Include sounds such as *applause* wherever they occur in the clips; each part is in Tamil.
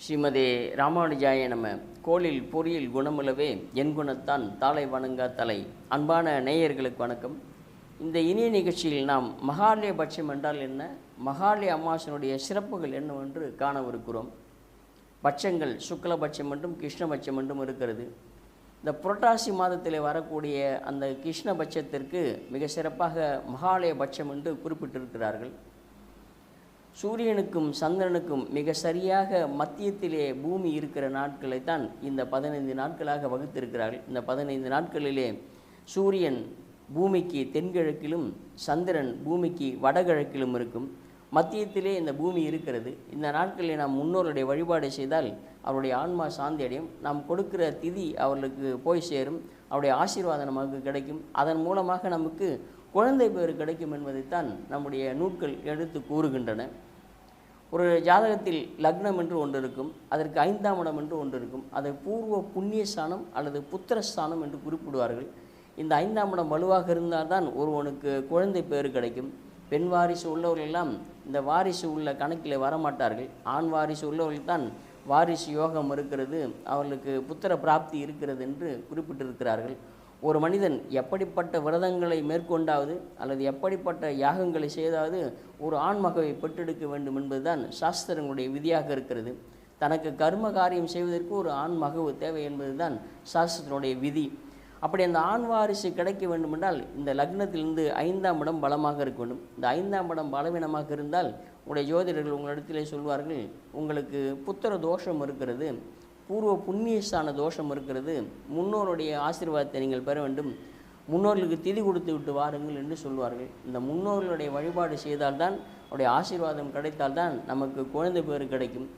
ஸ்ரீமதே ராமானுஜாய நம. கோளில் பொறியில் குணமுலவே என் குணத்தான் தாளை வணங்கா தலை. அன்பான நேயர்களுக்கு வணக்கம். இந்த இனிய நிகழ்ச்சியில் நாம் மகாலய பட்சம் என்றால் என்ன? மகாலய அமாவாசனுடைய சிறப்புகள் என்னவென்று காணவிருக்கிறோம் பட்சங்கள் சுக்லபட்சம் என்றும் கிருஷ்ணபட்சம் என்றும் இருக்கிறது. இந்த புரட்டாசி மாதத்தில் வரக்கூடிய அந்த கிருஷ்ணபட்சத்திற்கு மிக சிறப்பாக மகாலய பட்சம் என்று குறிப்பிட்டிருக்கிறார்கள். சூரியனுக்கும் சந்திரனுக்கும் மிக சரியாக மத்தியத்திலே பூமி இருக்கிற நாட்களை தான் இந்த பதினைந்து நாட்களாக வகுத்திருக்கிறார்கள். இந்த பதினைந்து நாட்களிலே சூரியன் பூமிக்கு தென்கிழக்கிலும் சந்திரன் பூமிக்கு வடகிழக்கிலும் இருக்கும். மத்தியத்திலே இந்த பூமி இருக்கிறது. இந்த நாட்களில் நாம் முன்னோருடைய வழிபாடு செய்தால் அவருடைய ஆன்மா சாந்தி அடையும். நாம் கொடுக்கிற திதி அவர்களுக்கு போய் சேரும். அவருடைய ஆசீர்வாதம் நமக்கு கிடைக்கும். அதன் மூலமாக நமக்கு குழந்தை பேர் கிடைக்கும் என்பதைத்தான் நம்முடைய நூட்கள் எடுத்து கூறுகின்றன. ஒரு ஜாதகத்தில் லக்னம் என்று ஒன்று இருக்கும் அதற்கு ஐந்தாம் இடம் என்று ஒன்று இருக்கும் அதை பூர்வ புண்ணியஸ்தானம் அல்லது புத்திரஸ்தானம் என்று குறிப்பிடுவார்கள். இந்த ஐந்தாம் இடம் வலுவாக இருந்தால்தான் ஒருவனுக்கு குழந்தை பேர் கிடைக்கும். பெண் வாரிசு உள்ளவர்கள் எல்லாம் இந்த வாரிசு உள்ள கணக்கில் வரமாட்டார்கள். ஆண் வாரிசு உள்ளவர்கள் தான் வாரிசு யோகம் இருக்கிறது அவர்களுக்கு புத்திர பிராப்தி இருக்கிறது என்று குறிப்பிட்டிருக்கிறார்கள். ஒரு மனிதன் எப்படிப்பட்ட விரதங்களை மேற்கொண்டாவது அல்லது எப்படிப்பட்ட யாகங்களை செய்தாவது ஒரு ஆண்மகவை பெற்றெடுக்க வேண்டும் என்பதுதான் சாஸ்திரங்களுடைய விதியாக இருக்கிறது. தனக்கு கர்ம காரியம் செய்வதற்கு ஒரு ஆண் மகவு தேவை என்பதுதான் சாஸ்திரத்தினுடைய விதி. அப்படி அந்த ஆண் வாரிசு கிடைக்க வேண்டுமென்றால் இந்த லக்னத்திலிருந்து ஐந்தாம் இடம் பலமாக இருக்க வேண்டும் இந்த ஐந்தாம் இடம் பலவீனமாக இருந்தால் உங்களுடைய ஜோதிடர்கள் உங்களிடத்திலே சொல்வார்கள் உங்களுக்கு புத்திர தோஷம் இருக்கிறது. பூர்வ புண்ணியஸ்தான தோஷம் இருக்கிறது. முன்னோருடைய ஆசீர்வாதத்தை நீங்கள் பெற வேண்டும். முன்னோர்களுக்கு திதி கொடுத்து விட்டு வாருங்கள் என்று சொல்வார்கள். இந்த முன்னோர்களுடைய வழிபாடு செய்தால்தான் அவருடைய ஆசீர்வாதம் கிடைத்தால்தான் நமக்கு குழந்தை பேர் கிடைக்கும்.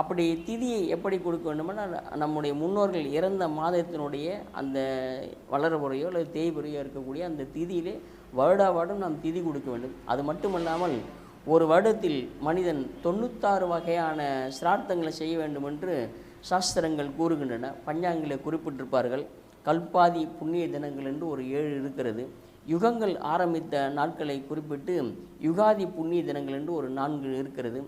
அப்படி திதியை எப்படி கொடுக்க வேண்டுமென்றால் நம்முடைய முன்னோர்கள் இறந்த மாதத்தினுடைய அந்த வளரபுறையோ அல்லது தேய்புறையோ இருக்கக்கூடிய அந்த திதியிலே வருடா வருடம் நாம் திதி கொடுக்க வேண்டும். அது மட்டுமல்லாமல் ஒரு வருடத்தில் மனிதன் தொண்ணூத்தாறு வகையான சிரார்த்தங்களை செய்ய வேண்டும் என்று சாஸ்திரங்கள் கூறுகின்றன. பஞ்சாங்கிலே குறிப்பிட்டிருப்பார்கள் கல்பாதி புண்ணிய தினங்கள் என்று ஒரு ஏழு இருக்கிறது. யுகங்கள் ஆரம்பித்த நாட்களை குறிப்பிட்டு யுகாதி புண்ணிய தினங்கள் என்று ஒரு நான்கு இருக்கிறது.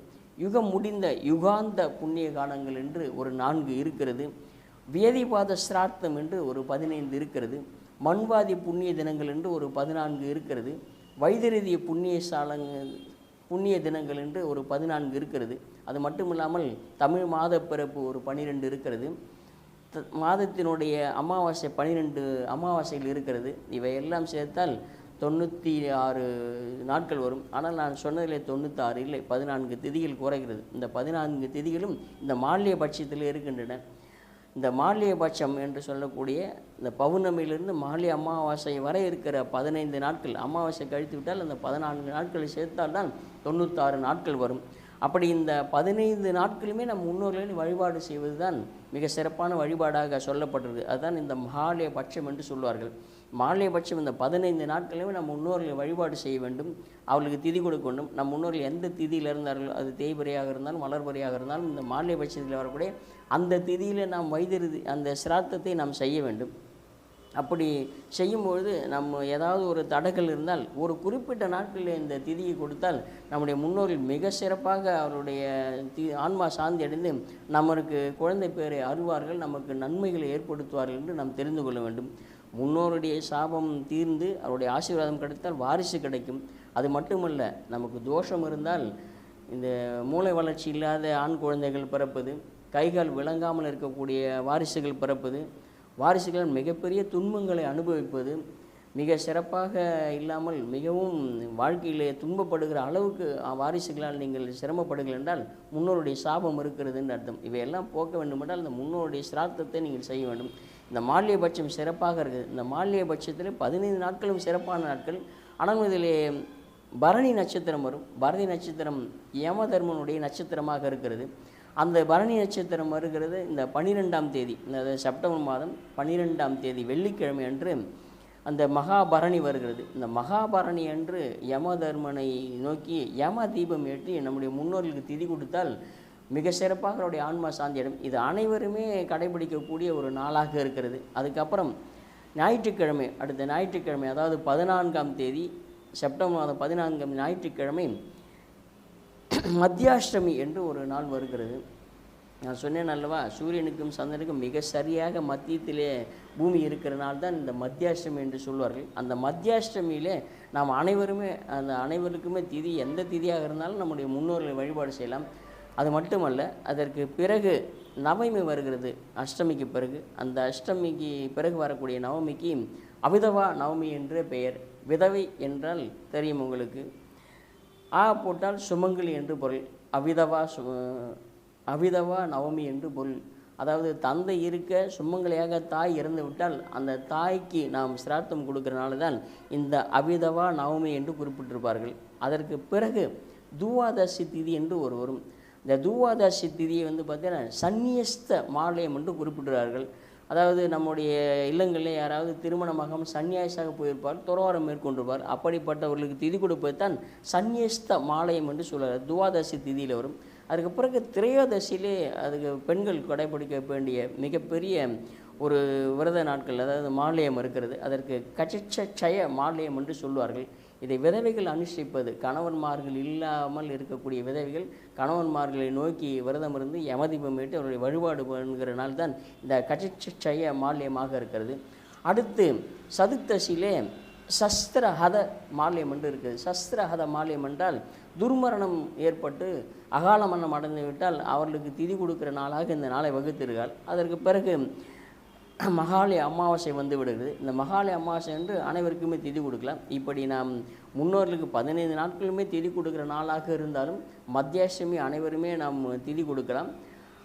யுகம் முடிந்த யுகாந்த புண்ணிய காலங்கள் என்று ஒரு நான்கு இருக்கிறது. வேதிபாத சிரார்த்தம் என்று ஒரு பதினைந்து இருக்கிறது. மண்வாதி புண்ணிய தினங்கள் என்று ஒரு பதினான்கு இருக்கிறது. வைதரதிய புண்ணிய சாலங்கள் புண்ணிய தினங்கள் என்று ஒரு பதினான்கு இருக்கிறது. அது மட்டும் இல்லாமல் தமிழ் மாத பிறப்பு ஒரு பனிரெண்டு இருக்கிறது. த- மாதத்தினுடைய அமாவாசை பனிரெண்டு அமாவாசைகள் இருக்கிறது. இவையெல்லாம் சேர்த்தால் தொண்ணூற்றி ஆறு நாட்கள் வரும். ஆனால் நான் சொன்னதிலே தொண்ணூற்றாறு இல்லை பதினான்கு திதிகள் குறைகிறது. இந்த பதினான்கு திதிகளும் இந்த மால்ய பட்சத்தில் இருக்கின்றன. இந்த மால்ய பட்சம் என்று சொல்லக்கூடிய இந்த பௌர்ணமியிலிருந்து மால்ய அமாவாசை வரை இருக்கிற பதினைந்து நாட்கள் அமாவாசை கழித்து விட்டால் அந்த பதினான்கு நாட்களை சேர்த்தால் தான் தொண்ணூற்றாறு நாட்கள் வரும். அப்படி இந்த பதினைந்து நாட்களுமே நம் முன்னோர்களின் வழிபாடு செய்வது தான் மிக சிறப்பான வழிபாடாக சொல்லப்பட்டிருக்கு அதுதான் இந்த மகாலய பட்சம் என்று சொல்வார்கள். மாலைய பட்சம் இந்த பதினைந்து நாட்களுமே நம் முன்னோர்களை வழிபாடு செய்ய வேண்டும். அவர்களுக்கு திதி கொடுக்க வேண்டும். நம் முன்னோர்கள் எந்த திதியில் இருந்தார்களோ அது தேய்பறையாக இருந்தாலும் மலர்பறையாக இருந்தாலும் இந்த மாலைய பட்சத்தில் வரக்கூடிய அந்த திதியில் நாம் வைத்திருதி அந்த சிராத்தத்தை நாம் செய்ய வேண்டும். அப்படி செய்யும்பொழுது நம்ம ஏதாவது ஒரு தடைகள் இருந்தால் ஒரு குறிப்பிட்ட நாட்களில் இந்த திதியை கொடுத்தால் நம்முடைய முன்னோர்கள் மிக சிறப்பாக அவருடைய தி ஆன்மா சாந்தி அடைந்து நமக்கு குழந்தை பேரை அருவார்கள் நமக்கு நன்மைகளை ஏற்படுத்துவார்கள் என்று நாம் தெரிந்து கொள்ள வேண்டும். முன்னோருடைய சாபம் தீர்ந்து அவருடைய ஆசீர்வாதம் கிடைத்தால் வாரிசு கிடைக்கும். அது மட்டுமல்ல நமக்கு தோஷம் இருந்தால் இந்த மூளை வளர்ச்சி இல்லாத ஆண் குழந்தைகள் பிறப்பது கைகால் விளங்காமல் இருக்கக்கூடிய வாரிசுகள் பிறப்பது வாரிசுகள் மிகப்பெரிய துன்பங்களை அனுபவிப்பது மிக சிறப்பாக இல்லாமல் மிகவும் வாழ்க்கையிலே துன்பப்படுகிற அளவுக்கு வாரிசுகளால் நீங்கள் சிரமப்படுங்கள் என்றால் முன்னோருடைய சாபம் இருக்கிறதுன்னு அர்த்தம். இவையெல்லாம் போக்க வேண்டுமென்றால் இந்த முன்னோருடைய சிராத்தத்தை நீங்கள் செய்ய வேண்டும். இந்த மாலியபட்சம் சிறப்பாக இருக்குது. இந்த மாலியபட்சத்தில் பதினைந்து நாட்களும் சிறப்பான நாட்கள். ஆனால் இதிலே பரணி நட்சத்திரம் வரும். பரணி நட்சத்திரம் யமதர்மனுடைய நட்சத்திரமாக இருக்கிறது. அந்த பரணி நட்சத்திரம் வருகிறது இந்த பன்னிரெண்டாம் தேதி இந்த செப்டம்பர் மாதம் பன்னிரெண்டாம் தேதி வெள்ளிக்கிழமை அன்று அந்த மகாபரணி வருகிறது. இந்த மகாபரணி அன்று யம தர்மனை நோக்கி யம தீபம் ஏற்றி நம்முடைய முன்னோர்களுக்கு திதி கொடுத்தால் மிக சிறப்பாக அவருடைய ஆன்மா சாந்தியிடம் இது அனைவருமே கடைபிடிக்கக்கூடிய ஒரு நாளாக இருக்கிறது. அதுக்கப்புறம் ஞாயிற்றுக்கிழமை அடுத்த ஞாயிற்றுக்கிழமை அதாவது பதினான்காம் தேதி செப்டம்பர் மாதம் பதினான்காம் ஞாயிற்றுக்கிழமை மத்தியாஷ்டமி என்று ஒரு நாள் வருகிறது. நான் சொன்னேன் அல்லவா சூரியனுக்கும் சந்திரனுக்கும் மிக சரியாக மத்தியத்திலே பூமி இருக்கிறனால தான் இந்த மத்தியாஷ்டமி என்று சொல்வார்கள். அந்த மத்தியாஷ்டமியிலே நாம் அனைவருமே அந்த அனைவருக்குமே திதி எந்த திதியாக இருந்தாலும் நம்முடைய முன்னோர்களை வழிபாடு செய்யலாம். அது மட்டுமல்ல அதற்கு பிறகு நவமி வருகிறது அஷ்டமிக்கு பிறகு. அந்த அஷ்டமிக்கு பிறகு வரக்கூடிய நவமிக்கு அவிதவா நவமி என்ற பெயர். விதவை என்றால் தெரியும் உங்களுக்கு. ஆ போட்டால் சுமங்கலி என்று பொருள் அவிதவா சு அவிதவா நவமி என்று பொருள். அதாவது தந்தை இருக்க சுமங்கலியாக தாய் இறந்து விட்டால் அந்த தாய்க்கு நாம் சிரார்த்தம் கொடுக்கறனால தான் இந்த அவிதவா நவமி என்று குறிப்பிட்டிருப்பார்கள். அதற்கு பிறகு தூவாதசி திதி என்று ஒரு வரும். இந்த தூவாதசி திதியை வந்து பார்த்தீங்கன்னா சந்நியஸ்த மாலயம் என்று குறிப்பிடுகிறார்கள். அதாவது நம்முடைய இல்லங்களில் யாராவது திருமணமாகாமல் சன்னியாசியாக போயிருப்பார் துறவாரம் மேற்கொண்டிருப்பார். அப்படிப்பட்டவர்களுக்கு திதி கொடுப்பது தான் சந்நியஸ்த மாலயம் என்று சொல்கிறார் துவாதசி திதியில் வரும். அதுக்கு பிறகு திரையோதசியிலே அதுக்கு பெண்கள் கடைபிடிக்க வேண்டிய மிகப்பெரிய ஒரு விரத நாட்கள் அதாவது மாலயம் இருக்கிறது. அதற்கு கச்சய மாலயம் என்று சொல்வார்கள். இதை விதவைகள் அனுஷ்டிப்பது. கணவன்மார்கள் இல்லாமல் இருக்கக்கூடிய விதவைகள் கணவன்மார்களை நோக்கி விரதம் இருந்து யமதீபம் ஏற்று அவருடைய வழிபாடு பண்ணுகிற நாள் தான் இந்த கட்சிச்சய மால்யமாக இருக்கிறது. அடுத்து சதுர்த்தசியிலே சஸ்திரஹத மால்யம் என்று இருக்குது. சஸ்திரஹத மால்யம் என்றால் துர்மரணம் ஏற்பட்டு அகால மரணம் அடைந்து விட்டால் அவர்களுக்கு திதி கொடுக்கிற நாளாக இந்த நாளை வகுத்திருக்காள் அதற்கு பிறகு மகாலய அமாவாசை வந்து விடுகிறது. இந்த மகாலய அமாவாசை என்று அனைவருக்குமே திதி கொடுக்கலாம் இப்படி நாம் முன்னோர்களுக்கு பதினைந்து நாட்களுமே திதி கொடுக்குற நாளாக இருந்தாலும் மத்தியாஷ்டமி அனைவருமே நாம் திதி கொடுக்கலாம்.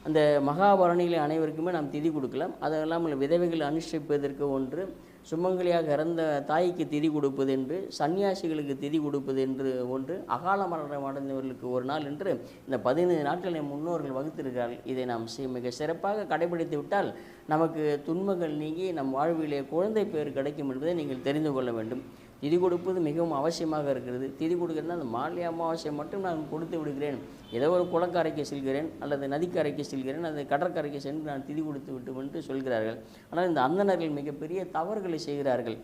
அந்த மகாபரணிகளை அனைவருக்குமே நாம் திதி கொடுக்கலாம். அது இல்லாமல் விதவைகள் அனுஷ்டிப்பதற்கு ஒன்று சுமங்கலியாக இறந்த தாய்க்கு திதி கொடுப்பது என்று சன்னியாசிகளுக்கு திதி கொடுப்பது என்று ஒன்று அகால மரணம் அடைந்தவர்களுக்கு ஒரு நாள் என்று இந்த பதினைந்து நாட்களை முன்னோர்கள் வகுத்திருக்கிறார்கள். இதை நாம் சி- மிக சிறப்பாக கடைபிடித்து விட்டால் நமக்கு துன்பங்கள் நீங்கி நம் வாழ்விலே குழந்தை பேர் கிடைக்கும் என்பதை நீங்கள் தெரிந்து கொள்ள வேண்டும். திதி கொடுப்பது மிகவும் அவசியமாக இருக்கிறது. திதி கொடுக்கறதுனா அந்த மாலை அமாவாசை மட்டும் நான் கொடுத்து விடுகிறேன். ஏதோ ஒரு குளக்கரைக்கு செல்கிறேன் அல்லது நதிக்கரைக்கு செல்கிறேன் அல்லது கடற்கரைக்கு சென்று நான் திதி கொடுத்து விட்டு என்று சொல்கிறார்கள். ஆனால் இந்த அந்தனர்கள் மிகப்பெரிய தவறுகளை செய்கிறார்கள்.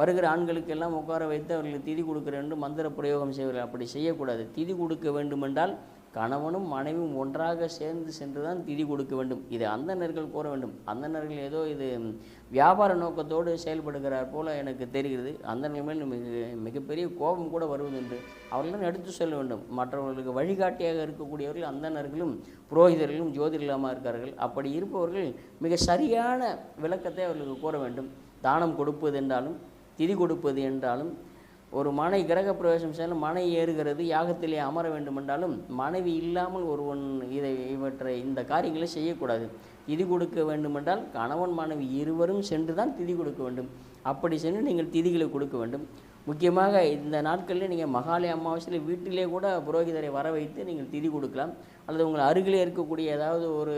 வருகிற ஆண்களுக்கெல்லாம் உட்கார வைத்து அவர்களுக்கு திதி கொடுக்கிறேன் என்று மந்திர பிரயோகம் செய்வார்கள். அப்படி செய்யக்கூடாது. திதி கொடுக்க வேண்டுமென்றால் கணவனும் மனைவியும் ஒன்றாக சேர்ந்து சென்று தான் திதி கொடுக்க வேண்டும். இது அந்தணர்கள் கூற வேண்டும். அந்தணர்கள் ஏதோ இது வியாபார நோக்கத்தோடு செயல்படுகிறார் போல எனக்கு தெரிகிறது. அந்தணர்கள் மேல் மிக மிகப்பெரிய கோபம் கூட வருவது என்று அவர்களும் எடுத்து சொல்ல வேண்டும். மற்றவர்களுக்கு வழிகாட்டியாக இருக்கக்கூடியவர்கள் அந்தணர்களும் புரோகிதர்களும் ஜோதிடலாமா இருக்கார்கள். அப்படி இருப்பவர்கள் மிக சரியான விளக்கத்தை அவர்களுக்கு கூற வேண்டும். தானம் கொடுப்பது என்றாலும் திதி கொடுப்பது என்றாலும் ஒரு மனை கிரக பிரவேசம் செய்யணும் மனை ஏறுகிறது யாகத்திலே அமர வேண்டும் என்றாலும் மனைவி இல்லாமல் ஒருவன் இதை இவற்றை இந்த காரியங்களை செய்யக்கூடாது. திதி கொடுக்க வேண்டுமென்றால் கணவன் மனைவி இருவரும் சென்று தான் திதி கொடுக்க வேண்டும். அப்படி சென்று நீங்கள் திதிகளை கொடுக்க வேண்டும். முக்கியமாக இந்த நாட்களில் நீங்கள் மகாலய அமாவாசையில் வீட்டிலே கூட புரோகிதரை வர வைத்து நீங்கள் திதி கொடுக்கலாம். அல்லது உங்கள் அருகிலே இருக்கக்கூடிய ஏதாவது ஒரு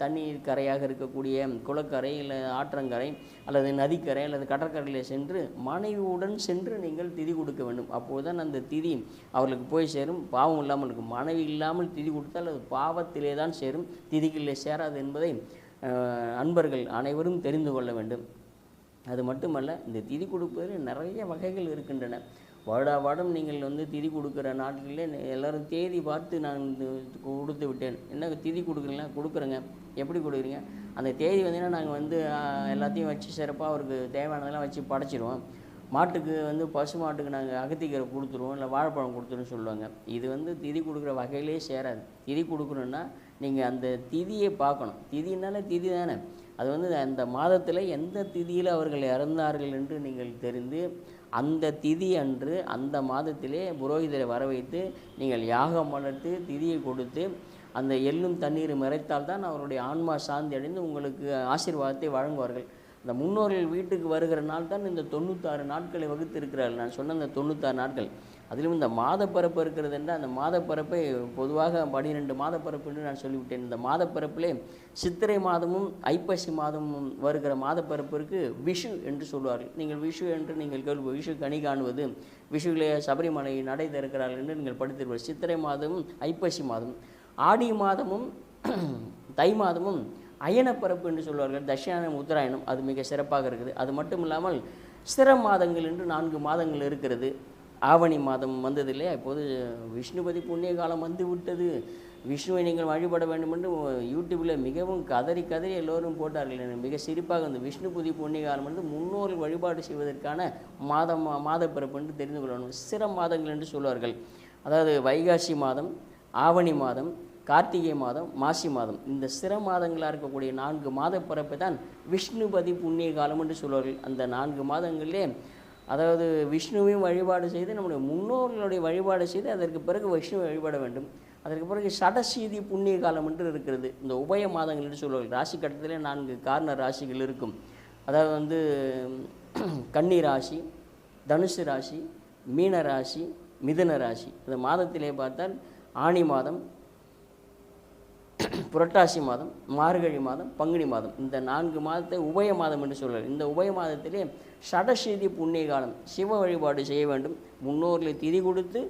தண்ணீர் கரையாக இருக்கக்கூடிய குளக்கரை இல்லை ஆற்றங்கரை அல்லது நதிக்கரை அல்லது கடற்கரையில் சென்று மனைவியுடன் சென்று நீங்கள் திதி கொடுக்க வேண்டும். அப்போது தான் அந்த திதி அவர்களுக்கு போய் சேரும். பாவம் இல்லாமல் இருக்கும். மனைவி இல்லாமல் திதி கொடுத்தால் அது பாவத்திலே தான் சேரும். திதிகளிலே சேராது என்பதை அன்பர்கள் அனைவரும் தெரிந்து கொள்ள வேண்டும். அது மட்டுமல்ல இந்த திதி கொடுப்பதில் நிறைய வகைகள் இருக்கின்றன. வருடா வாடம் நீங்கள் வந்து திதி கொடுக்குற நாட்களில் எல்லோரும் தேதி பார்த்து நான் கொடுத்து விட்டேன். என்ன திதி கொடுக்குறீங்களா? கொடுக்குறேங்க. எப்படி கொடுக்குறீங்க? அந்த தேதி வந்தீங்கன்னா நாங்கள் வந்து எல்லாத்தையும் வச்சு சிறப்பாக அவருக்கு தேவையானதெல்லாம் வச்சு படைச்சிடுவோம் மாட்டுக்கு வந்து பசு மாட்டுக்கு நாங்கள் அகத்திக்கீரை கொடுத்துருவோம் இல்லை வாழைப்பழம் கொடுத்துருவோம் சொல்லுவாங்க. இது வந்து திதி கொடுக்குற வகையிலே சேராது. திதி கொடுக்கணுன்னா நீங்கள் அந்த திதியை பார்க்கணும். திதினாலே திதி தானே. அது வந்து அந்த மாதத்தில் எந்த திதியில் அவர்கள் இறந்தார்கள் என்று நீங்கள் தெரிந்து அந்த திதி அன்று அந்த மாதத்திலே புரோகிதரை வர வைத்து நீங்கள் யாகம் வளர்த்து திதியை கொடுத்து அந்த எள்ளும் தண்ணீரும் மறைத்தால் தான் அவருடைய ஆன்மா சாந்தி அடைந்து உங்களுக்கு ஆசீர்வாதத்தை வழங்குவார்கள். இந்த முன்னோர்கள் வீட்டுக்கு வருகிற நாள் தான் இந்த தொண்ணூத்தாறு நாட்களை வகுத்திருக்கிறார்கள். நான் சொன்ன இந்த தொண்ணூத்தாறு நாட்கள். அதிலும் இந்த மாதப்பரப்பு இருக்கிறது என்றால் அந்த மாதப்பரப்பை பொதுவாக பனிரெண்டு மாதப்பரப்பு என்று நான் சொல்லிவிட்டேன். இந்த மாதப்பரப்பிலே சித்திரை மாதமும் ஐப்பசி மாதமும் வருகிற மாதப்பரப்பிற்கு விஷு என்று சொல்வார்கள். நீங்கள் விஷு என்று நீங்கள் கேள்வி விஷு கனி காணுவது விஷுவிலே சபரிமலை நடை திறக்கிறார்கள் என்று நீங்கள் படித்திருப்பீர்கள். சித்திரை மாதமும் ஐப்பசி மாதம் ஆடி மாதமும் தை மாதமும் அயனப்பரப்பு என்று சொல்வார்கள். தட்சிணாயனம் உத்தராயணம் அது மிக சிறப்பாக இருக்குது. அது மட்டும் இல்லாமல் சிற மாதங்கள் என்று நான்கு மாதங்கள் இருக்கிறது. ஆவணி மாதம் வந்தது இல்லையா? இப்போது விஷ்ணுபதி புண்ணிய காலம் வந்து விட்டது. விஷ்ணுவை நீங்கள் வழிபட வேண்டும் என்று யூடியூப்பில் மிகவும் கதறி கதறி எல்லோரும் போட்டார்கள். எனக்கு மிக சிரிப்பாக இந்த விஷ்ணு புதி புண்ணிய காலம் வந்து முன்னோர்கள் வழிபாடு செய்வதற்கான மாதம் மாதப்பிறப்பு என்று தெரிந்து கொள்ளணும். சிற மாதங்கள் என்று சொல்வார்கள். அதாவது வைகாசி மாதம் ஆவணி மாதம் கார்த்திகை மாதம் மாசி மாதம். இந்த சிற மாதங்களாக இருக்கக்கூடிய நான்கு மாத பிறப்பு தான் விஷ்ணுபதி புண்ணிய காலம் என்று சொல்வார்கள். அந்த நான்கு மாதங்களிலே அதாவது விஷ்ணுவையும் வழிபாடு செய்து நம்முடைய முன்னோர்களுடைய வழிபாடு செய்து அதற்கு பிறகு விஷ்ணுவை வழிபட வேண்டும். அதற்கு பிறகு சடசீதி புண்ணிய காலம் என்று இருக்கிறது. இந்த உபய மாதங்கள் என்று சொல்வார்கள். ராசி கட்டத்திலே நான்கு காரண ராசிகள் இருக்கும். அதாவது வந்து கன்னி ராசி தனுசு ராசி மீன ராசி மிதுன ராசி. இந்த மாதத்திலே பார்த்தால் ஆணி மாதம் புரட்டாசி மாதம் மார்கழி மாதம் பங்குனி மாதம். இந்த நான்கு மாதத்தை உபய மாதம் என்று சொல்கிறார் இந்த உபய மாதத்திலே ஷடசீதி புண்ணிய காலம் சிவ வழிபாடு செய்ய வேண்டும். முன்னோரில் திதி கொடுத்து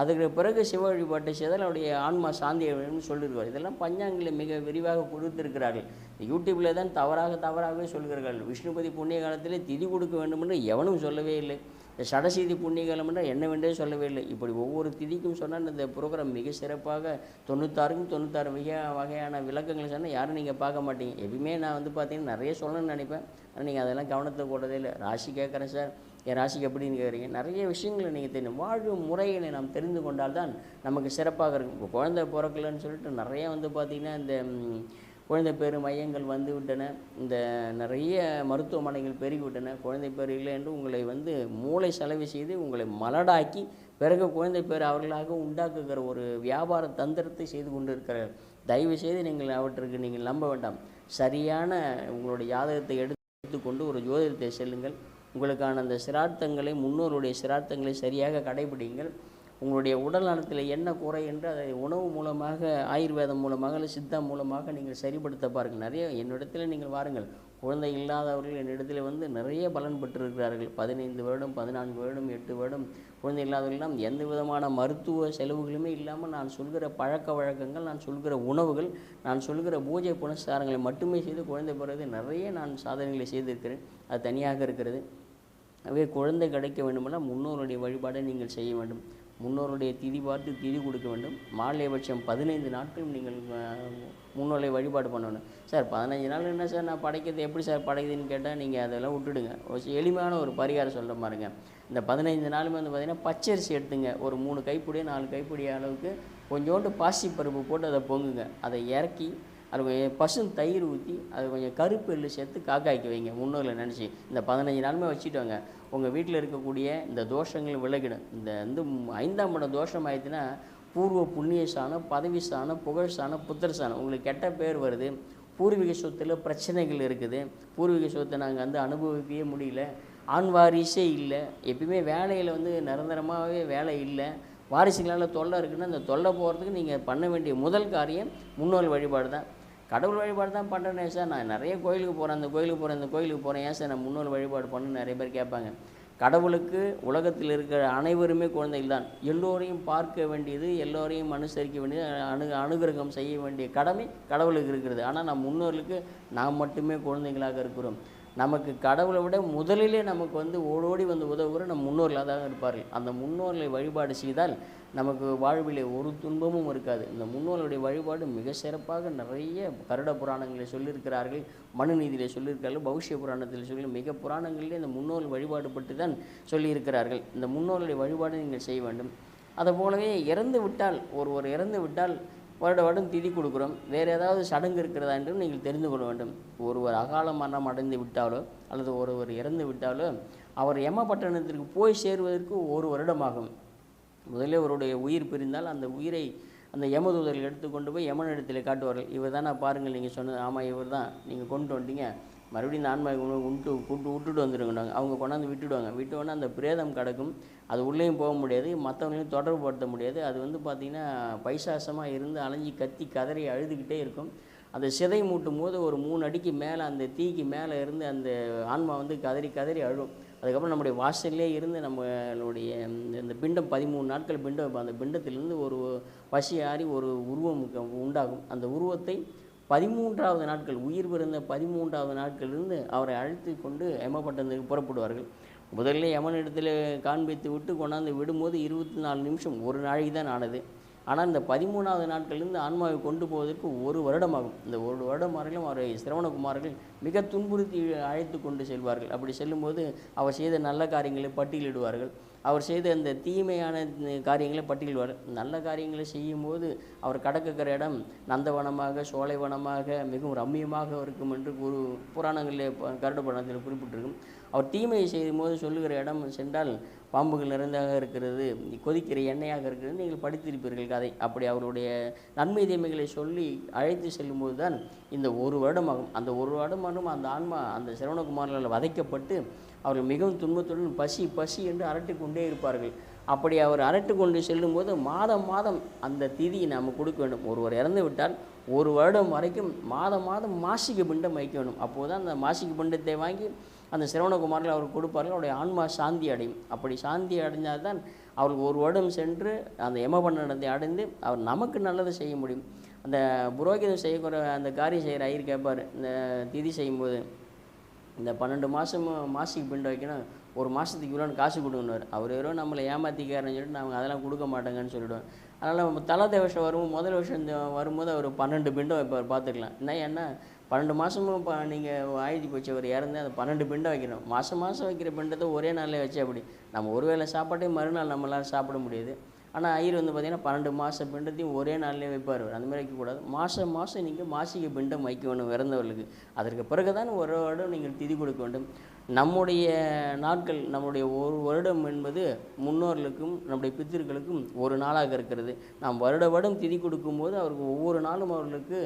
அதுக்கு பிறகு சிவ வழிபாட்டை செய்தால் அவருடைய ஆன்மா சாந்தி அடையும்னு சொல்லியிருக்கார் இதெல்லாம் பஞ்சாங்கில் மிக விரிவாக கொடுத்திருக்கிறார்கள். யூடியூப்பில் தான் தவறாக தவறாகவே சொல்கிறார்கள். விஷ்ணுபதி புண்ணிய காலத்திலே திதி கொடுக்க வேண்டும் என்று எவனும் சொல்லவே இல்லை. இந்த சடசீதி புண்ணியகாலம்னா என்னவென்றே சொல்லவே இல்லை. இப்படி ஒவ்வொரு திதிக்கும் சொன்னால் இந்த ப்ரோக்ராம் மிக சிறப்பாக தொண்ணூத்தாறுக்கும் தொண்ணூத்தாறு வகை வகையான விளக்கங்களை சொன்னால் யாரும் நீங்கள் பார்க்க மாட்டீங்க. எப்பயுமே நான் வந்து பார்த்தீங்கன்னா நிறைய சொல்லணும்னு நினைப்பேன். ஆனால் நீங்கள் அதெல்லாம் கவனத்தை கூடதே இல்லை. ராசி கேட்குறேன் சார். என் ராசிக்கு எப்படின்னு கேட்குறீங்க நிறைய விஷயங்களை நீங்கள் தெரியும் வாழும் முறையினை நாம் தெரிந்து கொண்டால் தான் நமக்கு சிறப்பாக இருக்கும். இப்போ குழந்தை பிறக்கலன்னு சொல்லிட்டு நிறைய வந்து பார்த்திங்கன்னா இந்த குழந்தை பேர் மையங்கள் வந்துவிட்டன இந்த நிறைய மருத்துவமனைகள் பெருகிவிட்டன. குழந்தை பேர் இல்லை என்று உங்களை வந்து மூளை செலவு செய்து உங்களை மலடாக்கி பிறகு குழந்தை பேர் அவர்களாக உண்டாக்குகிற ஒரு வியாபார தந்திரத்தை செய்து கொண்டிருக்கிறார் தயவு செய்து நீங்கள் அவற்றுக்கு நீங்கள் நம்ப வேண்டாம். சரியான உங்களுடைய ஜாதகத்தை எடுத்துக்கொண்டு ஒரு ஜோதிடத்தை செல்லுங்கள். உங்களுக்கான அந்த சிரார்த்தங்களை முன்னோருடைய சிரார்த்தங்களை சரியாக கடைபிடிங்கள் உங்களுடைய உடல் நலத்தில் என்ன குறை என்று அதை உணவு மூலமாக ஆயுர்வேதம் மூலமாக இல்லை சித்தா மூலமாக நீங்கள் சரிப்படுத்த பாருங்கள். நிறைய என்னிடத்தில் நீங்கள் வாருங்கள். குழந்தை இல்லாதவர்கள் என்னிடத்தில் வந்து நிறைய பலன் பெற்றிருக்கிறார்கள். பதினைந்து வருடம் பதினான்கு வருடம் எட்டு வருடம் குழந்தை இல்லாதவர்கள்லாம் எந்த விதமான மருத்துவ செலவுகளுமே இல்லாமல் நான் சொல்கிற பழக்க வழக்கங்கள் நான் சொல்கிற உணவுகள் நான் சொல்கிற பூஜை புனஸ்காரங்களை மட்டுமே செய்து குழந்தை பிறகு நிறைய நான் சாதனைகளை செய்திருக்கிறேன். அது தனியாக இருக்கிறது. ஆகவே குழந்தை கிடைக்க வேண்டுமென்றால் முன்னோருடைய வழிபாடை நீங்கள் செய்ய வேண்டும். முன்னோருடைய திதி பார்த்து திதி கொடுக்க வேண்டும். மாலையபட்சம் பதினைந்து நாட்கள் நீங்கள் முன்னோரை வழிபாடு பண்ணணும். சார் பதினஞ்சு நாள் என்ன சார் நான் படைக்கிறது எப்படி சார் படைக்குதுன்னு கேட்டால் நீங்கள் அதெல்லாம் விட்டுடுங்க. ஒரு எளிமையான ஒரு பரிகாரம் சொல்கிற பாருங்க. இந்த பதினைந்து நாளுமே வந்து பார்த்திங்கன்னா பச்சரிசி எடுத்துங்க. ஒரு மூணு கைப்பிடி நாலு கைப்பிடி அளவுக்கு கொஞ்சோண்டு பாசி பருப்பு போட்டு அதை பொங்குங்க. அதை இறக்கி அது கொஞ்சம் பசு தயிர் ஊற்றி அது கொஞ்சம் கருப்பு எள்ளு சேர்த்து காக்காய்க்கு வைங்க. முன்னோர்களை நினச்சி. இந்த பதினஞ்சு நாளுமே வச்சுட்டு வாங்க உங்கள் வீட்டில் இருக்கக்கூடிய இந்த தோஷங்கள் விலகிடும். இந்த வந்து ஐந்தாம் இடம் தோஷம் ஆயிடுச்சுன்னா பூர்வ புண்ணிய சாணம் பதவி சாணம் புகழ் சாணம் புத்திர சாணம் உங்களுக்கு கெட்ட பேர் வருது. பூர்வீக சொத்தில் பிரச்சனைகள் இருக்குது. பூர்வீக சொத்தை நாங்கள் வந்து அனுபவிக்கவே முடியல. ஆண் வாரிசே இல்லை. எப்பயுமே வேலையில் வந்து நிரந்தரமாகவே வேலை இல்லை. வாரிசுகளால் தொல்லை இருக்குன்னா அந்த தொல்லை போகிறதுக்கு நீங்கள் பண்ண வேண்டிய முதல் காரியம் முன்னோர் வழிபாடு தான் கடவுள் வழிபாடு தான் பண்ணுறேனே சார். நான் நிறைய கோயிலுக்கு போகிறேன் அந்த கோயிலுக்கு போகிறேன் இந்த கோயிலுக்கு போகிறேன் ஏன் சார் நான் முன்னோர் வழிபாடு பண்ணு நிறைய பேர் கேட்பாங்க. கடவுளுக்கு உலகத்தில் இருக்கிற அனைவருமே குழந்தைகள் தான். எல்லோரையும் பார்க்க வேண்டியது எல்லோரையும் அனுசரிக்க வேண்டியது அணு அனுகிரகம் செய்ய வேண்டிய கடமை கடவுளுக்கு இருக்கிறது. ஆனால் நம் முன்னோர்களுக்கு நாம் மட்டுமே குழந்தைகளாக இருக்கிறோம். நமக்கு கடவுளை விட முதலிலே நமக்கு வந்து ஓடோடி வந்து உதவுகிற நம் முன்னோர்களாக தான் இருப்பார்கள். அந்த முன்னோர்களை வழிபாடு செய்தால் நமக்கு வாழ்விலே ஒரு துன்பமும் இருக்காது. இந்த முன்னோர்களுடைய வழிபாடு மிக சிறப்பாக நிறைய கருட புராணங்களை சொல்லியிருக்கிறார்கள் மனுநீதியிலே சொல்லியிருக்கிறார்கள் பௌஷ்ய புராணத்தில் சொல்லி மிக புராணங்களிலே இந்த முன்னோர்கள் வழிபாடு பற்றி தான் சொல்லியிருக்கிறார்கள். இந்த முன்னோர்களுடைய வழிபாடு நீங்கள் செய்ய வேண்டும். அதை போலவே இறந்து விட்டால் ஒருவர் இறந்து விட்டால் வருட வருடம் திதி கொடுக்குறோம். வேறு ஏதாவது சடங்கு இருக்கிறதா என்றும் நீங்கள் தெரிந்து கொள்ள வேண்டும். ஒருவர் அகால மரணம் அடைந்து விட்டாலோ அல்லது ஒருவர் இறந்து விட்டாலோ அவர் யமபட்டணத்திற்கு போய் சேருவதற்கு ஒரு வருடமாகும். முதலில் அவருடைய உயிர் பிரிந்தால் அந்த உயிரை அந்த யமதூதர்கள் எடுத்துக்கொண்டு போய் யமனிடத்தில் காட்டுவார்கள். இவர் தானே பாருங்கள் நீங்கள் சொன்னது. ஆமாம் இவர் தான் நீங்கள் கொண்டு வந்துட்டீங்க. மறுபடியும் இந்த ஆன்மா உண்டு கூட்டு விட்டுட்டு வந்துருங்கன்னாங்க அவங்க கொண்டாந்து விட்டுடுவாங்க. விட்டோன்னே அந்த பிரேதம் கிடக்கும். அது உள்ளேயும் போக முடியாது. மற்றவங்களையும் தொடர்பு படுத்த முடியாது. அது வந்து பார்த்திங்கன்னா பைசாசமாக இருந்து அலைஞ்சி கத்தி கதறி அழுதுகிட்டே இருக்கும். அந்த சிதை மூட்டும் போது ஒரு மூணு அடிக்கு மேலே அந்த தீக்கு மேலே இருந்து அந்த ஆன்மா வந்து கதறி கதறி அழும். அதுக்கப்புறம் நம்முடைய வாசல்லே இருந்து நம்மளுடைய இந்த- பிண்டம் பதிமூணு நாட்கள் பிண்டம் அந்த பிண்டத்திலிருந்து ஒரு பசியாறி ஒரு உருவம் உண்டாகும். அந்த உருவத்தை பதிமூன்றாவது நாட்கள் உயிர் பிறந்த பதிமூன்றாவது நாட்களிலிருந்து அவரை அழைத்து கொண்டு யமபட்டணத்துக்கு புறப்படுவார்கள். முதல்ல யமனிடத்தில் காண்பித்து விட்டு கொண்டாந்து விடும்போது இருபத்தி நாலு நிமிஷம் ஒரு நாளைக்கு தான் ஆனது. ஆனால் இந்த பதிமூணாவது நாட்கள்லேருந்து ஆன்மாவை கொண்டு போவதற்கு ஒரு வருடமாகும். இந்த ஒரு வருடம் வரையிலும் அவரை சிரவணகுமார்கள் மிக துன்புறுத்தி அழைத்து கொண்டு செல்வார்கள். அப்படி செல்லும்போது அவர் செய்த நல்ல காரியங்களை பட்டியலிடுவார்கள். அவர் செய்த அந்த தீமையான காரியங்களை பட்டியலிடுவார். நல்ல காரியங்களை செய்யும்போது அவர் கடக்குகிற இடம் நந்தவனமாக சோலைவனமாக மிகவும் ரம்மியமாக இருக்கும் என்று ஒரு புராணங்களில் ப- கருட புராணத்தில் குறிப்பிட்டிருக்கும். அவர் தீமையை செய்யும்போது சொல்லுகிற இடம் சென்றால் பாம்புகள் நிறைந்தாக இருக்கிறது கொதிக்கிற எண்ணெயாக இருக்கிறது நீங்கள் படித்திருப்பீர்கள் கதை. அப்படி அவருடைய நன்மை தீமைகளை சொல்லி அழைத்து செல்லும்போது தான் இந்த ஒரு வருடமாகும். அந்த ஒரு வருடமானும் அந்த ஆன்மா அந்த சிரவணகுமாரால் வதைக்கப்பட்டு அவர்கள் மிகவும் துன்பத்துடன் பசி பசி என்று அரட்டி கொண்டே இருப்பார்கள். அப்படி அவர் அரட்டு கொண்டு செல்லும்போது மாதம் மாதம் அந்த திதியை நாம் கொடுக்க வேண்டும். ஒருவர் இறந்து விட்டால் ஒரு வருடம் வரைக்கும் மாதம் மாதம் மாசிக பிண்டம் வைக்க வேண்டும். அப்போது தான் அந்த மாசிக பிண்டத்தை வாங்கி அந்த சிரவணகுமாரில் அவருக்கு கொடுப்பார்கள் அவருடைய ஆன்மா சாந்தி அடையும். அப்படி சாந்தி அடைஞ்சால் தான் அவருக்கு ஒரு வருடம் சென்று அந்த யமபண்டனத்தை அடைந்து அவர் நமக்கு நல்லதை செய்ய முடியும். அந்த புரோகிதம் செய்யக்கூட அந்த காரியம் செய்கிற ஐயர் கேட்பார் இந்த திதி செய்யும்போது இந்த பன்னெண்டு மாதமும் மாசிக்கு பிண்டை வைக்கணும் ஒரு மாதத்துக்கு இவ்வளோன்னு காசு கொடுக்கணுவார் அவர் வெறும் நம்மளை ஏமாற்றிக்காருன்னு சொல்லிட்டு நாங்கள் அதெல்லாம் கொடுக்க மாட்டேங்கன்னு சொல்லிவிடுவோம் அதனால் நம்ம தலை தேவசம் வரும் முதல் வருஷம் வரும்போது அவர் பன்னெண்டு பிண்டம் வைப்பார் பார்த்துக்கலாம். என்ன ஏன்னா பன்னெண்டு மாதமும் இப்போ நீங்கள் ஆயுதி போச்சு அவர் இறந்து அந்த பன்னெண்டு பிண்டை வைக்கணும். மாதம் மாதம் வைக்கிற பிண்டத்தை ஒரே நாளில் வச்சு அப்படி நம்ம ஒரு வேளை சாப்பாட்டே மறுநாள் நம்மளால் சாப்பிட முடியுது. ஆனால் ஐயர் வந்து பார்த்திங்கன்னா பன்னெண்டு மாத பிண்டத்தையும் ஒரே நாள்லேயே வைப்பார். அந்த மாதிரி வைக்கக்கூடாது. மாதம் மாதம் நீங்கள் மாசிக பிண்டம் வைக்க வேண்டும் இறந்தவர்களுக்கு அதற்கு பிறகு தான் ஒரு வருடம் நீங்கள் திதி கொடுக்க வேண்டும். நம்முடைய நாட்கள் நம்முடைய ஒரு வருடம் என்பது முன்னோர்களுக்கும் நம்முடைய பித்திருக்களுக்கும் ஒரு நாளாக இருக்கிறது. நாம் வருட வருடம் திதி கொடுக்கும்போது அவருக்கு ஒவ்வொரு நாளும் அவர்களுக்கு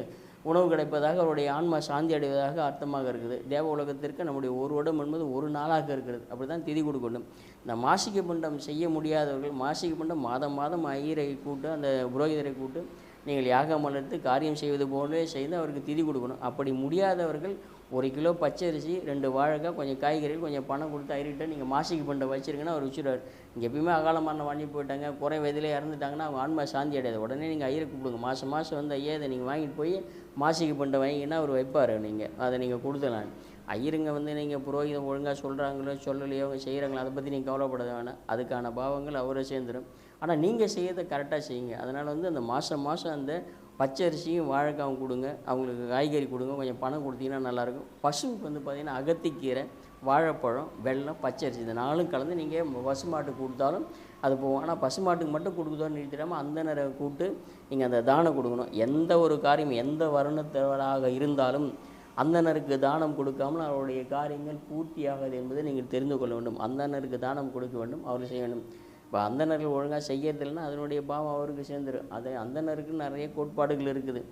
உணவு கிடைப்பதாக அவருடைய ஆன்மா சாந்தி அடைவதாக அர்த்தமாக இருக்குது. தேவ உலகத்திற்கு நம்முடைய ஒரு வருடம் என்பது ஒரு நாளாக இருக்கிறது. அப்படி தான் திதி கொடுக்கணும் இந்த மாசிக பண்டம் செய்ய முடியாதவர்கள் மாசிக பண்டம் மாதம் மாதம் ஐயரை கூட்டு அந்த புரோகிதரை கூட்டு நீங்கள் யாகம் வளர்த்து காரியம் செய்வது போன்றே செய்து அவருக்கு திதி கொடுக்கணும். அப்படி முடியாதவர்கள் ஒரு கிலோ பச்சரிசி ரெண்டு வாழைக்காய் கொஞ்சம் காய்கறிகள் கொஞ்சம் பணம் கொடுத்து ஐரிட்ட நீங்கள் மாசிக்கு பண்டை வச்சுருங்கன்னா அவர் வச்சுருவார். எப்பயுமே அகால மரணம் வாங்கி போயிட்டாங்க குறை வயதிலே இறந்துட்டாங்கன்னா அவங்க ஆன்மா சாந்தி அடையாது. உடனே நீங்கள் ஐயரை கூப்பிடுங்க மாதம் மாதம் வந்து ஐயா இதை நீங்கள் வாங்கிட்டு போய் மாசிக்கு பண்டை வாங்கிங்கன்னா அவர் வைப்பார் நீங்கள் அதை நீங்கள் கொடுத்தலாம் ஐயருங்க வந்து நீங்கள் புரோகிதம் ஒழுங்காக சொல்கிறாங்களோ சொல்லலையோ அவங்க செய்கிறாங்களோ அதை பற்றி நீங்கள் கவலைப்பட வேணாம். அதுக்கான பாவங்கள் அவரை சேர்ந்துடும் ஆனால் நீங்கள் செய்யறதை கரெக்டாக செய்யுங்க. அதனால் வந்து அந்த மாதம் மாதம் அந்த பச்சரிசியும் வாழைக்காவும் கொடுங்க. அவங்களுக்கு காய்கறி கொடுங்க. கொஞ்சம் பணம் கொடுத்தீங்கன்னா நல்லாயிருக்கும் பசுவுக்கு வந்து பார்த்திங்கன்னா அகத்திக்கீரை வாழைப்பழம் வெல்லம் பச்சரிசி இந்த நாலும் கலந்து நீங்கள் பசுமாட்டுக்கு கொடுத்தாலும் அது போகும். ஆனால் பசுமாட்டுக்கு மட்டும் கொடுக்குதோன்னு நிறுத்திடாமல் அந்த நேரம் கூப்பிட்டு நீங்கள் அந்த தானம் கொடுக்கணும். எந்த ஒரு காரியம் எந்த வருணத்தவராக இருந்தாலும் அந்தனருக்கு தானம் கொடுக்காமல் அவருடைய காரியங்கள் பூர்த்தியாகாது என்பதை நீங்கள் தெரிந்து கொள்ள வேண்டும். அந்தனருக்கு தானம் கொடுக்க வேண்டும் அவர் செய்ய வேண்டும். இப்போ அந்தனர்கள் ஒழுங்காக செய்யறதில்லைன்னா அதனுடைய பாவம் அவருக்கு சேர்ந்துடும் அது அந்தனருக்கு நிறைய கோட்பாடுகள் இருக்குது.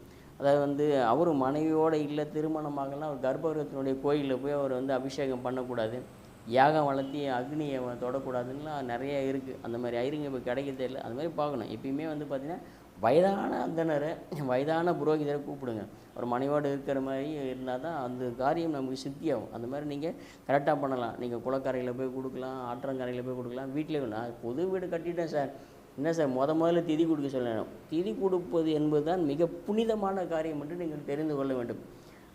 அதாவது வந்து அவர் மனைவியோடு இல்லை திருமணமாகலாம் அவர் கர்ப்பகிரகத்தினுடைய கோயிலில் போய் அவர் வந்து அபிஷேகம் பண்ணக்கூடாது. யாகம் வளர்த்தி அக்னியை வ- தொடக்கூடாதுன்னுலாம் நிறைய இருக்குது அந்த மாதிரி ஐருங்க இப்போ கிடைக்கிறதே இல்லை அந்த மாதிரி பார்க்கணும். எப்பயுமே வந்து பார்த்திங்கன்னா வயதான அந்தனரை வயதான புரோகிதரை கூப்பிடுங்க. ஒரு மனைவோடு இருக்கிற மாதிரி இருந்தால் தான் அந்த காரியம் நமக்கு சித்தியாகும். அந்த மாதிரி நீங்கள் கரெக்டாக பண்ணலாம். நீங்கள் குளக்கரையில் போய் கொடுக்கலாம் ஆற்றங்கரையில் போய் கொடுக்கலாம் வீட்டிலே நான் புது வீடு கட்டிட்டேன் சார். என்ன சார் முத முதல்ல திதி கொடுக்க சொல்லணும் திதி கொடுப்பது என்பது தான் மிக புனிதமான காரியம் என்று நீங்கள் தெரிந்து கொள்ள வேண்டும்.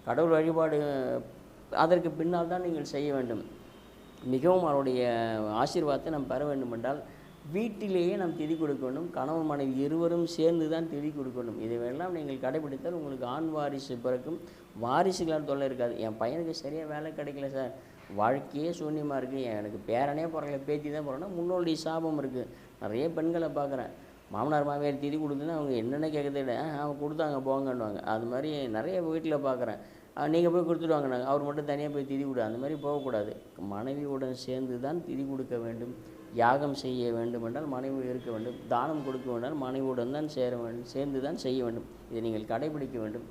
கடவுள் வழிபாடு அதற்கு பின்னால் தான் நீங்கள் செய்ய வேண்டும். மிகவும் அவருடைய ஆசீர்வாதத்தை நாம் பெற வேண்டும் என்றால் வீட்டிலேயே நாம் திதி கொடுக்க வேண்டும். கணவன் மனைவி இருவரும் சேர்ந்து தான் திதி கொடுக்க வேண்டும். இதையெல்லாம் நீங்கள் கடைபிடித்தால் உங்களுக்கு ஆண் வாரிசு பிறக்கும். வாரிசுகளால் தொல்லை இருக்காது. என் பையனுக்கு சரியாக வேலை கிடைக்கல சார். வாழ்க்கையே சூன்யமாக இருக்குது எனக்கு பேரனே பிறகு பேத்தி தான் பிறகுனா முன்னோடைய சாபம் இருக்குது நிறைய பெண்களை பார்க்குறேன். மாமனார் மாமியார் திதி கொடுத்துன்னா அவங்க என்னென்ன கேட்கறத விட அவங்க கொடுத்தாங்க போங்கன்னுவாங்க. அது மாதிரி நிறைய வீட்டில் பார்க்குறேன். நீங்கள் போய் கொடுத்துட்டு அவர் மட்டும் தனியாக போய் திதி கொடு. அந்த மாதிரி போகக்கூடாது. மனைவியுடன் சேர்ந்து தான் திதி கொடுக்க வேண்டும். யாகம் செய்ய வேண்டும் என்றால் மனைவி இருக்க வேண்டும். தானம் கொடுக்க வேண்டால் மனைவியுடன் தான் சேர வேண்டும். சேர்ந்து தான் செய்ய வேண்டும். இதை நீங்கள் கடைபிடிக்க வேண்டும்.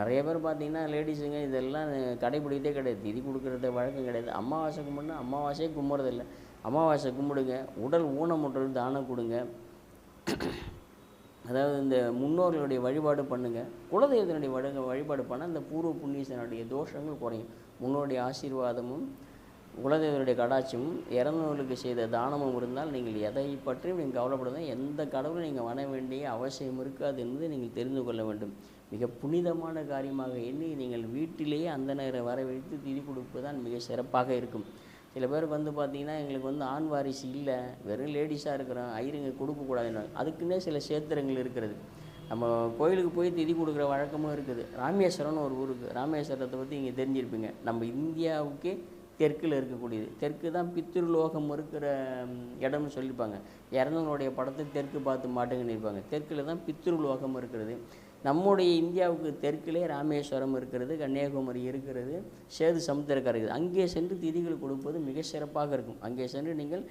நிறைய பேர் பார்த்தீங்கன்னா லேடிஸுங்க இதெல்லாம் கடைபிடிக்கதே கிடையாது. திதி கொடுக்குறது வழக்கம் கிடையாது. அமாவாசை கும்பிட்னா அமாவாசையே கும்பிட்றதில்ல. அமாவாசை கும்பிடுங்க உடல் ஊனமுற்று தானம் கொடுங்க. அதாவது இந்த முன்னோர்களுடைய வழிபாடு பண்ணுங்கள் குலதெய்வத்தினுடைய வழி வழிபாடு பண்ணால் இந்த பூர்வ புண்ணியசனுடைய தோஷங்கள் குறையும். முன்னோருடைய ஆசீர்வாதமும் குலதெய்வனுடைய கடாட்சியமும் இறந்தவர்களுக்கு செய்த தானமும் இருந்தால் நீங்கள் எதை பற்றியும் நீங்கள் கவலைப்படுவது எந்த கடவுளும் நீங்கள் வர வேண்டிய அவசியம் இருக்காது என்பதை நீங்கள் தெரிந்து கொள்ள வேண்டும். மிக புனிதமான காரியமாக எண்ணி நீங்கள் வீட்டிலேயே அந்த நேரம் வரவழைத்து திதி கொடுப்பதுதான் மிக சிறப்பாக இருக்கும். சில பேர் வந்து பார்த்தீங்கன்னா எங்களுக்கு வந்து ஆண் வாரிசு இல்லை. வெறும் லேடிஸாக இருக்கிறோம். ஐயருங்க கொடுக்கக்கூடாதுன்னு. அதுக்குன்னே சில சேத்திரங்கள் இருக்கிறது. நம்ம கோயிலுக்கு போய் திதி கொடுக்குற வழக்கமும் இருக்குது. ராமேஸ்வரம்னு ஒரு ஊருக்கு ராமேஸ்வரத்தை பற்றி இங்கே தெரிஞ்சிருப்பீங்க. நம்ம இந்தியாவுக்கே தெற்கில் இருக்கக்கூடியது. தெற்கு தான் பித்திருலோகம் இருக்கிற இடம்னு சொல்லியிருப்பாங்க. இறந்தவங்களுடைய படத்தை தெற்கு பார்த்து மாட்டுங்கன்னு இருப்பாங்க. தெற்கில் தான் பித்திருலோகம் இருக்கிறது. நம்முடைய இந்தியாவுக்கு தெற்கிலே ராமேஸ்வரம் இருக்கிறது கன்னியாகுமரி இருக்கிறது சேது சமுத்திரக்கரை இருக்குது. அங்கே சென்று திதிகள் கொடுப்பது மிக சிறப்பாக இருக்கும். அங்கே சென்று நீங்கள்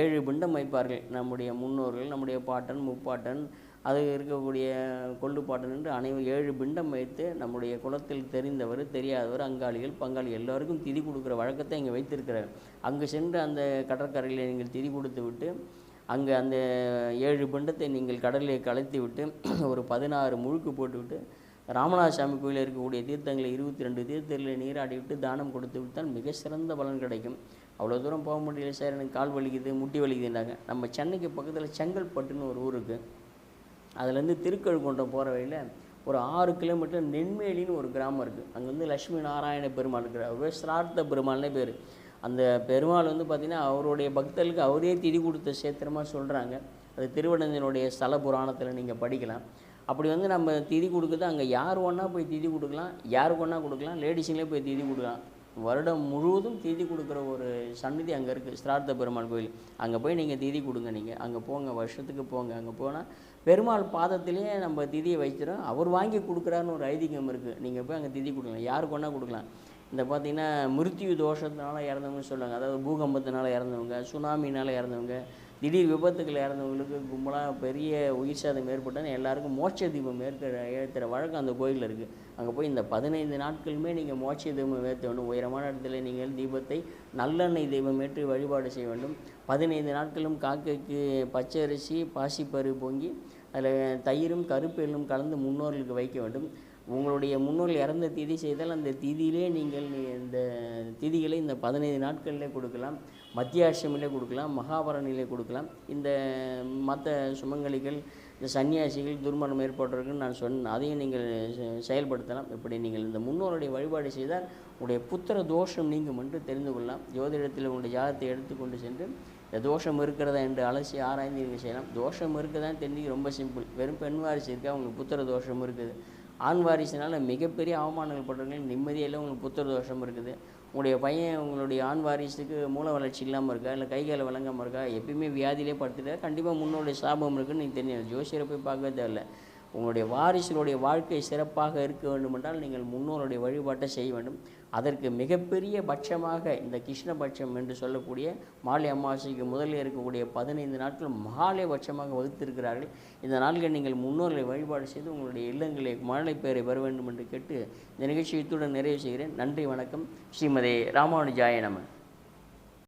ஏழு பிண்டம் வைப்பார்கள். நம்முடைய முன்னோர்கள் நம்முடைய பாட்டன் முப்பாட்டன் அது இருக்கக்கூடிய கொள்ளு பாட்டன் என்று அனைவரும் ஏழு பிண்டம் வைத்து நம்முடைய குலத்தில் தெரிந்தவர் தெரியாதவர் அங்காளிகள் பங்காளி எல்லாருக்கும் திதி கொடுக்குற வழக்கத்தை இங்கே வைத்திருக்கிறார். அங்கு சென்று அந்த கடற்கரையில் நீங்கள் திதி கொடுத்து விட்டு அங்கே அந்த ஏழு பிண்டத்தை நீங்கள் கடலில் கலைத்து விட்டு *clears throat* ஒரு பதினாறு முழுக்கு போட்டுவிட்டு ராமநாதசாமி கோயிலில் இருக்கக்கூடிய தீர்த்தங்களை இருபத்தி ரெண்டு தீர்த்தங்களில் நீராடி விட்டு தானம் கொடுத்து விட்டால் மிக சிறந்த பலன் கிடைக்கும். அவ்வளோ தூரம் போக முடியல சார். எனக்கு கால் வலிக்குது முட்டி வலிக்குதுன்றாங்க. நம்ம சென்னைக்கு பக்கத்தில் செங்கல்பட்டுன்னு ஒரு ஊர் இருக்குது அதுலேருந்து திருக்கழுக்குன்றம் போகிற வழியில் ஒரு ஆறு கிலோமீட்டர் நென்மேலின்னு ஒரு கிராமம் இருக்குது அங்கே வந்து லட்சுமி நாராயண பெருமாள் இருக்கிறார். அவரே சிரார்த்த பெருமாள்னே பேர். அந்த பெருமாள் வந்து பார்த்திங்கன்னா அவருடைய பக்தர்களுக்கு அவரே திதி கொடுத்த சேத்திரமாக சொல்கிறாங்க அது திருவண்ணந்தனுடைய ஸ்தல புராணத்தில் நீங்கள் படிக்கலாம். அப்படி வந்து நம்ம திதி கொடுக்குறது அங்கே யார் ஒன்றா போய் திதி கொடுக்கலாம் யாருக்கு ஒன்றா கொடுக்கலாம் லேடிஸுங்களே போய் திதி கொடுக்கலாம். வருடம் முழுவதும் திதி கொடுக்குற ஒரு சந்நிதி அங்கே இருக்குது ஸ்ரார்த்த பெருமாள் கோயில். அங்கே போய் நீங்கள் திதி கொடுங்க நீங்கள் அங்கே போங்க வருஷத்துக்கு போங்க. அங்கே போனால் பெருமாள் பாதத்திலேயே நம்ம திதியை வைக்கிறோம். அவர் வாங்கி கொடுக்குறாருன்னு ஒரு ஐதீகம் இருக்குது நீங்கள் போய் அங்கே திதி கொடுக்கலாம். யாருக்கு ஒன்றா கொடுக்கலாம். இந்த பார்த்தீங்கன்னா மிருத்யு தோஷத்தினால இறந்தவங்க சொல்லுவாங்க. அதாவது பூகம்பத்தினால இறந்தவங்க சுனாமினால் இறந்தவங்க திடீர் விபத்துக்கள் இறந்தவங்களுக்கு கும்பலாக பெரிய உயிர் சேதம் ஏற்பட்டால் எல்லாருக்கும் மோட்ச தீபம் ஏற்கிற ஏற்றுற வழக்கம் அந்த கோயிலில் இருக்குது அங்கே போய் இந்த பதினைந்து நாட்களுமே நீங்கள் மோட்ச தீபம் ஏற்ற வேண்டும். உயரமான இடத்துல நீங்கள் தீபத்தை நல்லெண்ணெய் தீபம் ஏற்றி வழிபாடு செய்ய வேண்டும். பதினைந்து நாட்களும் காக்கைக்கு பச்சை அரிசி பாசிப்பரு பொங்கி அதில் தயிரும் கருப்பெல்லும் கலந்து முன்னோர்களுக்கு வைக்க வேண்டும். உங்களுடைய முன்னோர்கள் இறந்த திதி செய்தால் அந்த திதியிலே நீங்கள் இந்த திதிகளை இந்த பதினைந்து நாட்களிலே கொடுக்கலாம். மத்தியாட்சமிலே கொடுக்கலாம் மகாபரணிலே கொடுக்கலாம். இந்த மற்ற சுமங்கலிகள் இந்த சன்னியாசிகள் துர்மரணம் ஏற்பட்டிருக்குன்னு நான் சொன்னேன் அதையும் நீங்கள் செ- செயல்படுத்தலாம். இப்படி நீங்கள் இந்த முன்னோருடைய வழிபாடு செய்தால் உங்களுடைய புத்திர தோஷம் நீங்கும் என்று தெரிந்து கொள்ளலாம். ஜோதிடத்தில் உங்களுடைய ஜாதத்தை எடுத்துக்கொண்டு சென்று இந்த தோஷம் இருக்கிறதா என்று அலசி ஆராய்ந்து நீங்கள் செய்யலாம். தோஷம் இருக்குதான்னு தெரிஞ்சு ரொம்ப சிம்பிள். வெறும் பெண் வாரிசு இருக்கா உங்களுக்கு புத்திர தோஷம் இருக்குது. ஆண் வாரிசுனால் மிகப்பெரிய அவமானங்கள் படுறவங்க நிம்மதியில் உங்களுக்கு புத்திர தோஷம் இருக்குது. உங்களுடைய பையன் உங்களுடைய ஆண் வாரிசுக்கு மூல வளர்ச்சி இல்லாமல் இருக்கா? இல்லை கை காலை வழங்காமல் இருக்கா? எப்பயுமே வியாதியிலே படுத்துட்டா கண்டிப்பாக முன்னோடைய சாபம் இருக்குன்னு நீங்கள் தெரியும். ஜோசியரை போய் பார்க்கவே தேவையில்ல உங்களுடைய வாரிசுகளுடைய வாழ்க்கை சிறப்பாக இருக்க வேண்டுமென்றால் நீங்கள் முன்னோருடைய வழிபாட்டை செய்ய வேண்டும். அதற்கு மிகப்பெரிய பட்சமாக இந்த கிருஷ்ணபட்சம் என்று சொல்லக்கூடிய மாலை அமாவாசைக்கு முதலில் இருக்கக்கூடிய பதினைந்து நாட்கள் மகாலய பட்சமாக வகுத்திருக்கிறார்கள். இந்த நாள்கள் நீங்கள் முன்னோர்களை வழிபாடு செய்து உங்களுடைய இல்லங்களை மழலை பெயரை பெற வேண்டும் என்று கேட்டு இந்த நிகழ்ச்சி இத்துடன் நிறைவு செய்கிறேன். நன்றி வணக்கம். ஸ்ரீமதி ராமானுஜாய நமன்